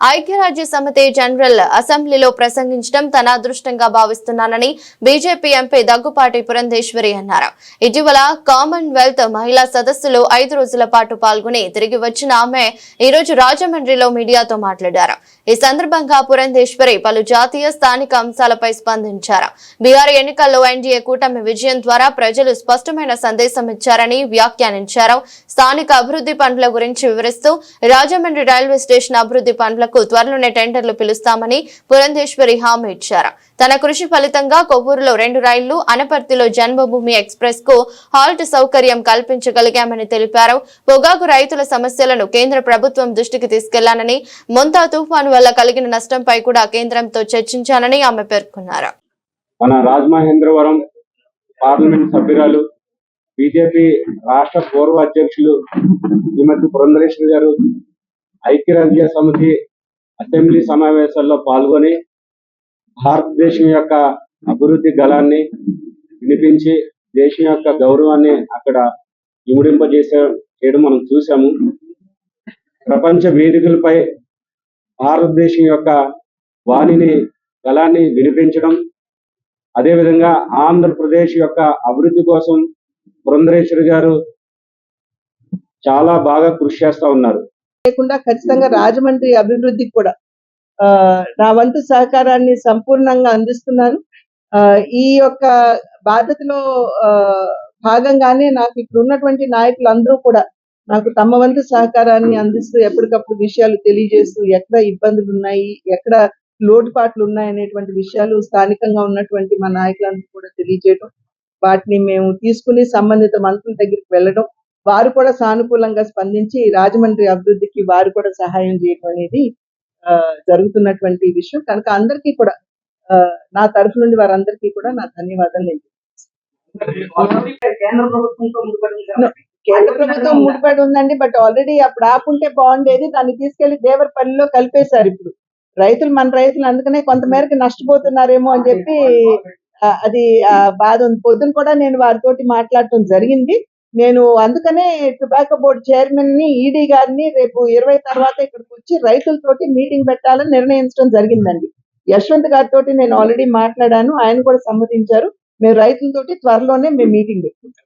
ఐక్యరాజ్య సమితి జనరల్ అసెంబ్లీలో ప్రసంగించడం తన అదృష్టంగా భావిస్తున్నానని బీజేపీ ఎంపీ దగ్గుపాటి పురంధేశ్వరి అన్నారు. ఇటీవల కామన్వెల్త్ మహిళా సదస్సులో ఐదు రోజుల పాటు పాల్గొని తిరిగి వచ్చిన ఆమె ఈ రోజు రాజమండ్రిలో మీడియాతో మాట్లాడారు. ఈ సందర్భంగా పురంధేశ్వరి పలు జాతీయ స్థానిక అంశాలపై స్పందించారు. బీహార్ ఎన్నికల్లో ఎన్డీఏ కూటమి విజయం ద్వారా ప్రజలు స్పష్టమైన సందేశం ఇచ్చారని వ్యాఖ్యానించారు. స్థానిక అభివృద్ధి పనుల గురించి వివరిస్తూ రాజమండ్రి రైల్వే స్టేషన్ అభివృద్ధి పనులకు త్వరలోనే టెండర్లు పిలుస్తామని పురంధేశ్వరి హామీ ఇచ్చారు. తన కృషి ఫలితంగా కొవ్వూరులో రెండు రైళ్ళు అనపర్తిలో జన్మభూమి ఎక్స్ప్రెస్కు హాల్ట్ సౌకర్యం కల్పించగలిగామని తెలిపారు. పొగాకు రైతుల సమస్యలను కేంద్ర ప్రభుత్వం దృష్టికి తీసుకెళ్ళానని మొంతా తుఫాను వల్ల కలిగిన నష్టంపై కూడా కేంద్రంతో చర్చించానని ఆమె పేర్కొన్నారు. మన రాజమహేంద్రవరం పార్లమెంట్ సభ్యురాలు బీజేపీ రాష్ట్ర పూర్వ అధ్యక్షులు శ్రీమతి పురంధరేశ్వరి గారు ఐక్యరాజ్య సమితి అసెంబ్లీ సమావేశాల్లో పాల్గొని భారతదేశం యొక్క అభివృద్ధి గళాన్ని వినిపించి దేశం యొక్క గౌరవాన్ని అక్కడ ఇముడింపజేసే చేయడం మనం చూసాము ప్రపంచ వేదికలపై భారతదేశం యొక్క వాణిని గళాన్ని వినిపించడం అదేవిధంగా ఆంధ్రప్రదేశ్ యొక్క అభివృద్ధి కోసం పురంధరేశ్వరి గారు చాలా బాగా కృషి చేస్తా ఉన్నారు. లేకుండా ఖచ్చితంగా రాజమండ్రి అభివృద్ధికి కూడా నా వంతు సహకారాన్ని సంపూర్ణంగా అందిస్తున్నాను. ఈ యొక్క బాధ్యతలో భాగంగానే నాకు ఇక్కడ ఉన్నటువంటి నాయకులందరూ కూడా నాకు తమ వంతు సహకారాన్ని అందిస్తూ ఎప్పటికప్పుడు విషయాలు తెలియజేస్తూ ఎక్కడ ఇబ్బందులు ఉన్నాయి ఎక్కడ లోటుపాట్లు ఉన్నాయి అనేటువంటి విషయాలు స్థానికంగా ఉన్నటువంటి మా నాయకులందరూ కూడా తెలియజేయడం వాటిని మేము తీసుకుని సంబంధిత మంత్రుల దగ్గరికి వెళ్ళడం వారు కూడా సానుకూలంగా స్పందించి రాజమండ్రి అభివృద్ధికి వారు కూడా సహాయం చేయడం అనేది జరుగుతున్నటువంటి విషయం. కనుక అందరికీ కూడా నా తరఫు నుండి వారందరికీ కూడా నా ధన్యవాదాలు నేను కేంద్ర ప్రభుత్వం ముడిపడి ఉందండి బట్ ఆల్రెడీ అప్పుడు ఆపుంటే బాగుండేది దాన్ని తీసుకెళ్ళి దేవరపల్లిలో కలిపేశారు ఇప్పుడు. రైతులు మన రైతులు అందుకనే కొంతమేరకు నష్టపోతున్నారేమో అని చెప్పి అది బాధ ఉంది. పొద్దున కూడా నేను వారితోటి మాట్లాడటం జరిగింది. నేను అందుకనే టొబాకో బోర్డు చైర్మన్ని ఈడీ గారిని రేపు ఇరవై తర్వాత ఇక్కడికి వచ్చి రైతులతోటి మీటింగ్ పెట్టాలని నిర్ణయించడం జరిగిందండి. యశ్వంత్ గారితో నేను ఆల్రెడీ మాట్లాడాను. ఆయన కూడా సమ్మతించారు. మేము రైతులతోటి త్వరలోనే మేము మీటింగ్ పెట్టుకుంటాం.